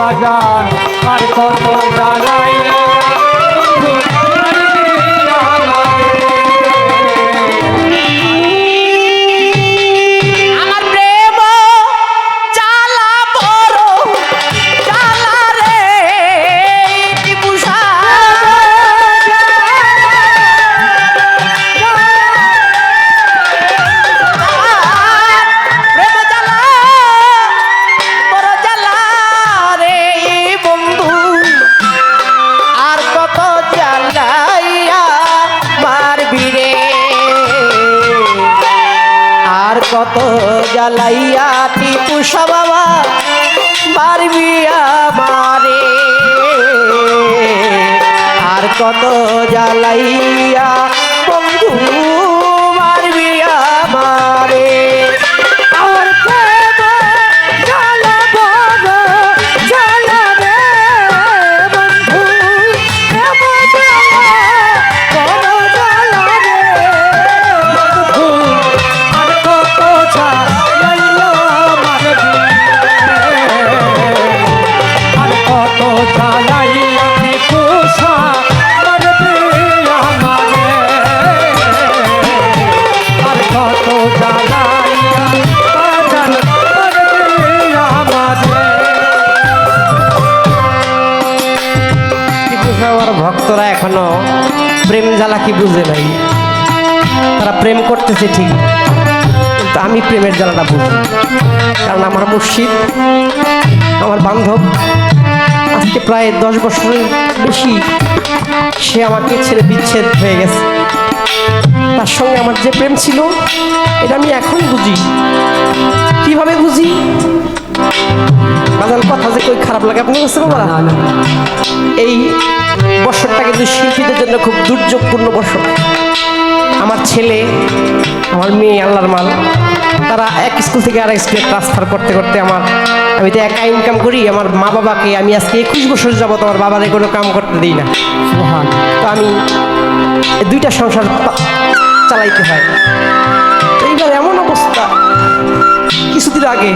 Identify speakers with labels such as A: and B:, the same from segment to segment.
A: বাজার আর কত জ্বালাই
B: কত জ্বালাইয়া টিপু বাবা মারবিয়া মারে আর কত জ্বালাইয়া বন্ধু কিন্তু আমার ভক্তরা এখনও প্রেম জ্বালা কি বুঝে নাই। তারা প্রেম করতেছে ঠিক। কিন্তু আমি প্রেমের জ্বালাটা বুঝি কারণ আমার মুর্শিদ, আমার বান্ধব, আজকে প্রায় দশ বছরের বেশি সে আমাকে ছেড়ে বিচ্ছেদ হয়ে গেছে। তার সঙ্গে আমার যে প্রেম ছিল, এটা আমি এখন বুঝি। কীভাবে বুঝি? বাজার কথা যে কই খারাপ লাগে আপনি বুঝতে পারবেন এই বছরটা কিন্তু শিল্পীদের জন্য খুব দুর্যোগপূর্ণ বছর আমার ছেলে আমার মেয়ে আল্লাহর মাল তারা এক স্কুল থেকে আরেক স্কুলে ট্রান্সফার করতে করতে আমার আমি তো একা ইনকাম করি আমার মা বাবাকে আমি আজকে একুশ বছর যাবত আমার বাবারে কোনো কাম করতে দিই না। তো আমি এই দুইটা সংসার চালাইতে হয়। এইবার এমন অবস্থা। কিছুদিন আগে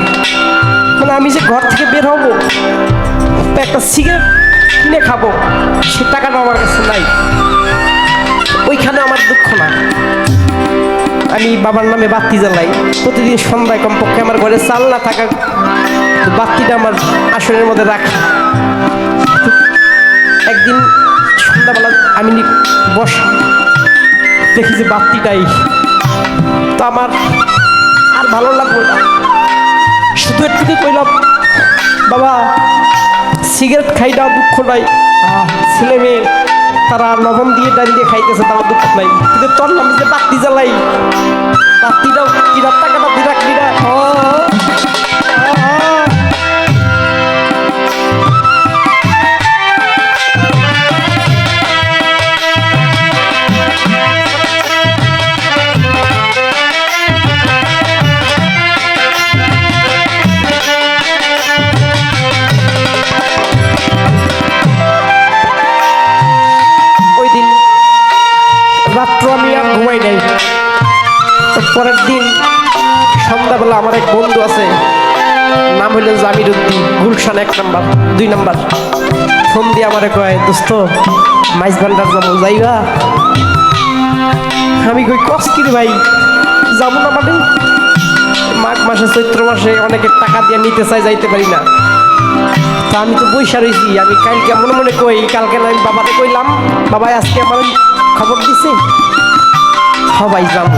B: মানে আমি যে ঘর থেকে বের হব একটা সিগারেট কিনে খাব, সে টাকাটা আমার কাছে নাই। ওইখানে আমার দুঃখ না। আমি বাবার নামে বাতি জ্বালাই। প্রতিদিন সন্ধ্যায় কমপক্ষে আমার ঘরে চাল না থাকা বাতিটা আমার আসনের মধ্যে রাখি। একদিন সন্ধ্যাবেলা আমি বসা। দেখি যে বাতিটাই। তো আমার আর ভালো লাগল না। শুধু একটু কইলাম, বাবা, সিগারেট খাই দাও দুঃখ নাই। ছেলে মেয়ে, তারা লবণ দিয়ে দাঁড়িয়ে খাইতেছে, তারা দুঃখ নাই। কিন্তু তোর নামে যে বাতি জ্বালাই, বাতিটাও কিনা, টাকাটা বিরাট রাখবি রাত্র আমি আর ঘুমাই নাই। পরের দিন সন্ধ্যাবেলা আমার এক বন্ধু আছে, নাম হইল জামির উদ্দিন গুলশান এক নাম্বার, দুই নাম্বার। ফোন দিয়ে আমারে কয়, দোস্ত, মাইজ ভান্ডার যাব, যাইবা? আমি কই, কস কি রে ভাই, যাব না মানে? মাঘ মাসে, চৈত্র মাসে অনেকে টাকা দিয়ে নিতে চাই যাইতে পারি না। তা আমি তো বৈশা রয়েছি আমি কালকে মনে মনে কই, কালকে আমি বাবাকে কইলাম বাবা আজকে আমার খবর দিছে? সবাই যাব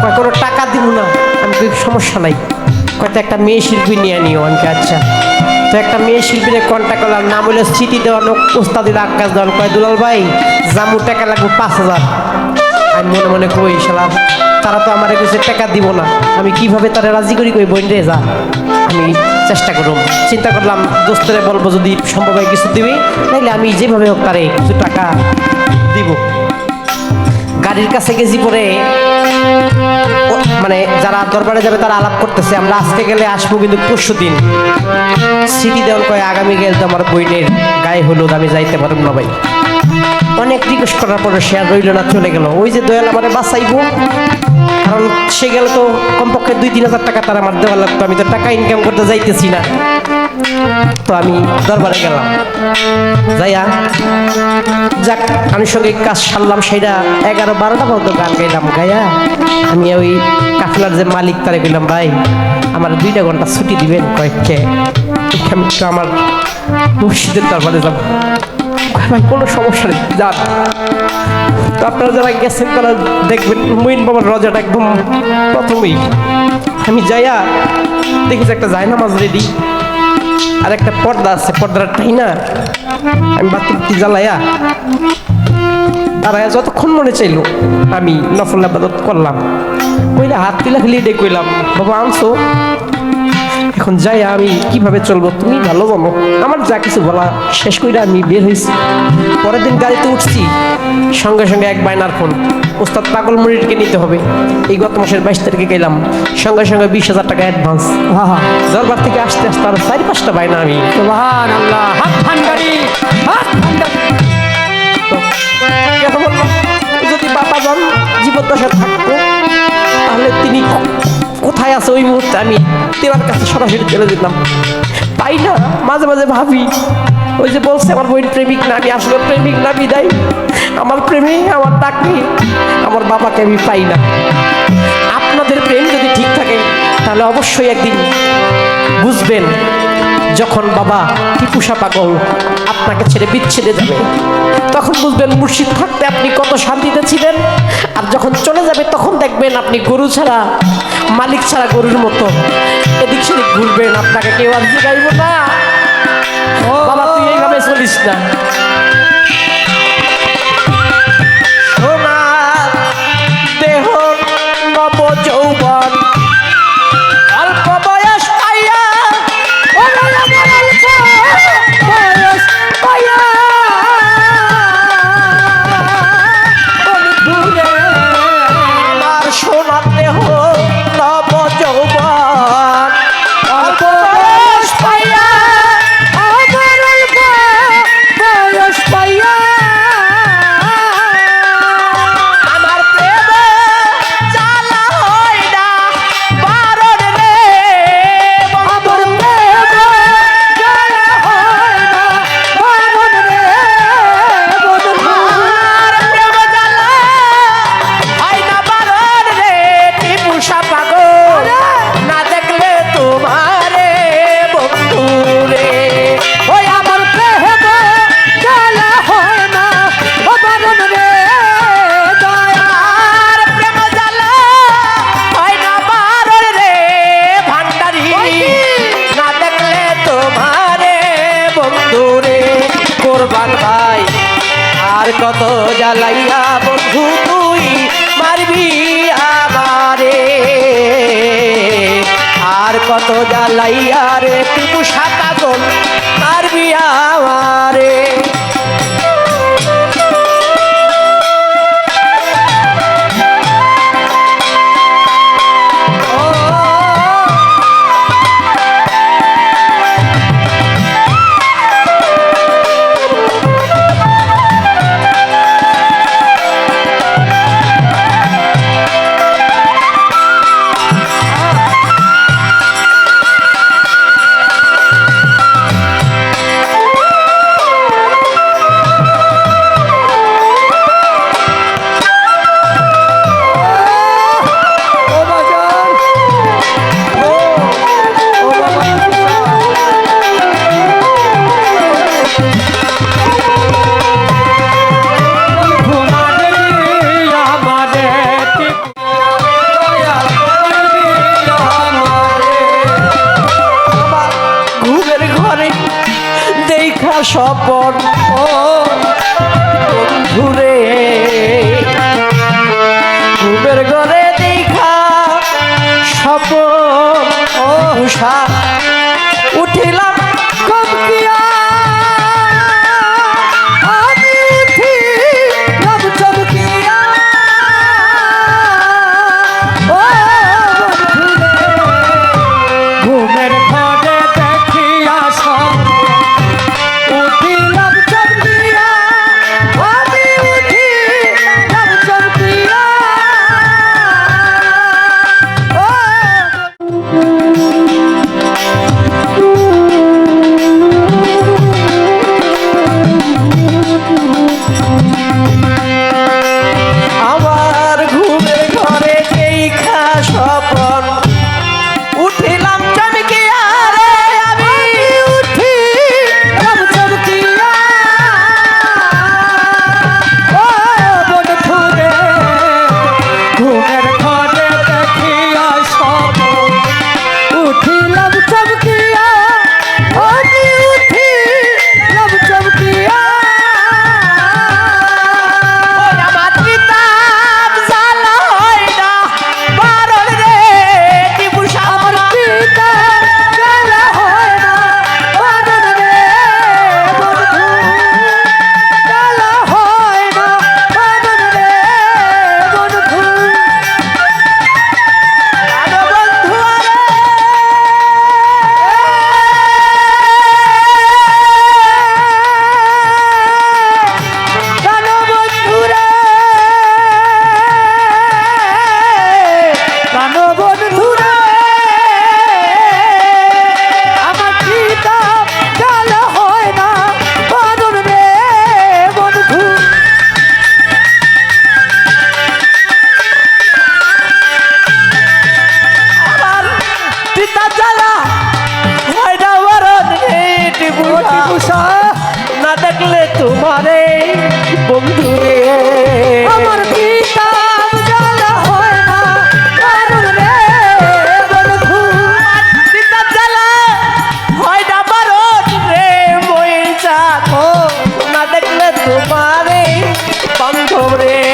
B: কয়, কোনো টাকা দিব না। আমি কই সমস্যা নাই। কয়তো একটা মেয়ে শিল্পী নিয়ে নিও আমি আচ্ছা। তো একটা মেয়ে শিল্পীর কন্ট্যাক্ট করলাম, নাম হলো স্মৃতি দেওয়ানো ওস্তাদির আকাশ দেওয়ান কয়, দুলাল ভাই, জামু টাকা লাগবে পাঁচ হাজার। আমি মনে মনে কই, শালা, তারা তো আমার কিছু টাকা দিব না। আমি কীভাবে তারা রাজি করি কই, বোন রে, যা। আমি চেষ্টা করুম। চিন্তা করলাম, দোস্তরে বলব যদি সম্ভব হয় কিছু দিবি নাইলে আমি যেভাবে হোক তারে কিছু টাকা দিব। গাড়ির কাছে গেছি পরে মানে যারা দরবারে যাবে তারা আলাপ করতেছে, আমরা আজকে গেলে আসব কিন্তু পরশু দিন। সিটি দেওয়ার কয় আগামী গেলে তো আমার বইনের গায়ে হলুদ, আমি যাইতে পারব না ভাই। অনেক রিকোয়েস্ট করার পরে সে আর রইল না, চলে গেল। ওই যে দয়াল আমারে বাঁচাইবো, কারণ সে গেল তো কমপক্ষে দুই, তিন হাজার টাকা তার আমার দেওয়া লাগতো, আমি তো টাকা ইনকাম করতে যাইতেছি না। তো আমি দরবারে গেলাম। যাইয়া যাক, আনুষঙ্গিক কাজ সারলাম, সেটা এগারো, বারোটা পর্যন্ত গান গাইলাম, গাইয়া আমি ওই কাফলার যে মালিক তারে কইলাম, ভাই, আমার দুইটা ঘণ্টা ছুটি দিবেন কয়েককে। আমি একটু আমার মসজিদের দরবারে যাব। ভাই, কোনো সমস্যা নেই, যান। তো আপনারা যারা গেছেন, তারা দেখবেন মইন বাবার রজাটা একদম প্রথমেই। আমি যাইয়া দেখি যে একটা জায়নামাজ রেডি আর একটা পর্দা আছে পর্দাটা টাই না আমি বাতি জ্বালাইয়া দাঁড়ায় যতক্ষণ মনে চাইলো, আমি নফল আবাদত করলাম। কইলে হাত তিলা খালি এটাই কইলাম, বাবা, আনছো? এখন যাই আমি কীভাবে চলবো? তুমি ভালো জানো। আমার যা কিছু বলা শেষ করে আমি বের হয়েছি পরের দিন গাড়িতে উঠছি সঙ্গে সঙ্গে এক বাইনার ফোন। ওস্তাদ পাগল মুড়িটিকে নিতে হবে। এই গত মাসের বাইশ তারিখে গেলাম। সঙ্গে সঙ্গে বিশ হাজার টাকা অ্যাডভান্স দরবার থেকে আসতে আসতে আরও চারি পাঁচটা বাইনা আমি। যদি বাবা যান জীবদ্দশা থাকতো তাহলে তিনি ক- কোথায় আছে ওই মুহূর্তে আমি তেনার কাছে সরাসরি চলে যেতাম পাই না? মাঝে মাঝে ভাবি, ওই যে বলছে আমার বইয়ের প্রেমিক না, আমি আসলে প্রেমিক না, বিদায়। আমার প্রেমে আমার তাকে আমার বাবাকে আমি পাই না। আপনাদের প্রেম যদি ঠিক থাকে, তাহলে অবশ্যই একদিন বুঝবেন যখন বাবা টিপুষা পাগল আপনাকে ছেড়ে বিচ্ছেদে যাবে তখন বুঝবেন মুর্শিদ থাকতে আপনি কত শান্তিতে ছিলেন। আর যখন চলে যাবে তখন দেখবেন আপনি গরু ছাড়া মালিক ছাড়া গরুর মতো। এদিক সেদিক ঘুরবেন আপনাকে কেউ আর জিগাইব না। বাবা তুই এইভাবে চলিস না। জ্বালাইয়া সাতা গোল তার বিয়া আমারে। স্বপন ঘুরে ঘুমের ঘরে দেখা স্বপন ও উষা রে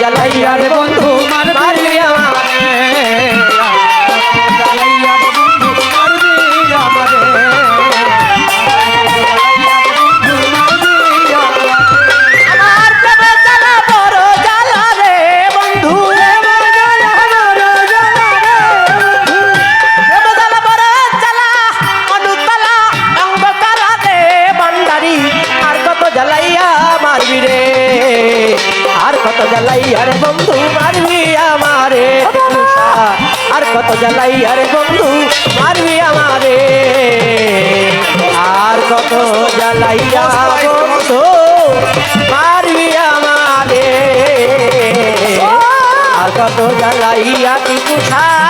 B: Ya
A: la iba de জ্বালাইয়া
B: বন্ধু মারবি আমারে। আর কত জ্বালাইয়া তুই কোথায়